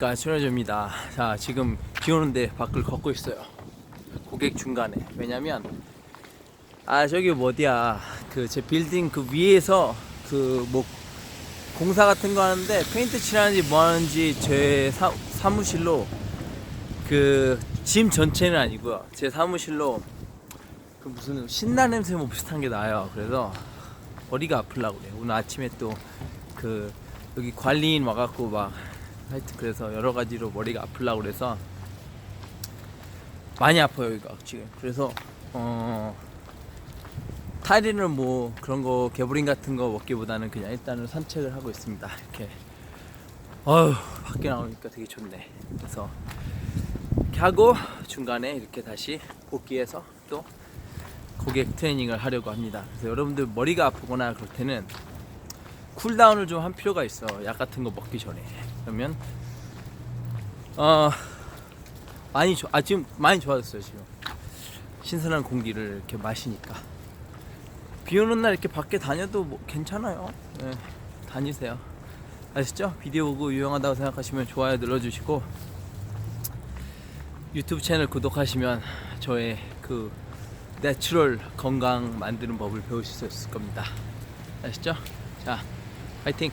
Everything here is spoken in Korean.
가 출연자입니다. 자 지금 비 오는데 밖을 걷고 있어요. 고객 중간에 왜냐면 아 저기 뭐 어디야 그 제 빌딩 그 위에서 그 뭐 공사 같은 거 하는데 페인트 칠하는지 뭐 하는지 제 사, 사무실로 그 짐 전체는 아니고요 제 사무실로 그 무슨 신나 냄새 뭐 비슷한 게 나요. 그래서 머리가 아플라고 그래. 오늘 아침에 또 그 여기 관리인 와갖고 막 하여튼 그래서 여러 가지로 머리가 아플라고 그래서 많이 아파요 여기가 지금. 그래서 어 타이레놀 뭐 그런 거 개보린 같은 거 먹기보다는 그냥 일단은 산책을 하고 있습니다. 이렇게. 어휴 밖에 나오니까 되게 좋네. 그래서 이렇게 하고 중간에 이렇게 다시 복귀해서 또 고객 트레이닝을 하려고 합니다. 그래서 여러분들 머리가 아프거나 그럴 때는 쿨다운을 좀 한 필요가 있어. 약 같은 거 먹기 전에. 그러면 어 많이 좋, 아 지금 많이 좋아졌어요 지금. 신선한 공기를 이렇게 마시니까. 비 오는 날 이렇게 밖에 다녀도 뭐 괜찮아요. 네, 다니세요. 아시죠? 비디오 보고 유용하다고 생각하시면 좋아요 눌러주시고 유튜브 채널 구독하시면 저의 그 내추럴 건강 만드는 법을 배우실 수 있을 겁니다. 아시죠? 자 파이팅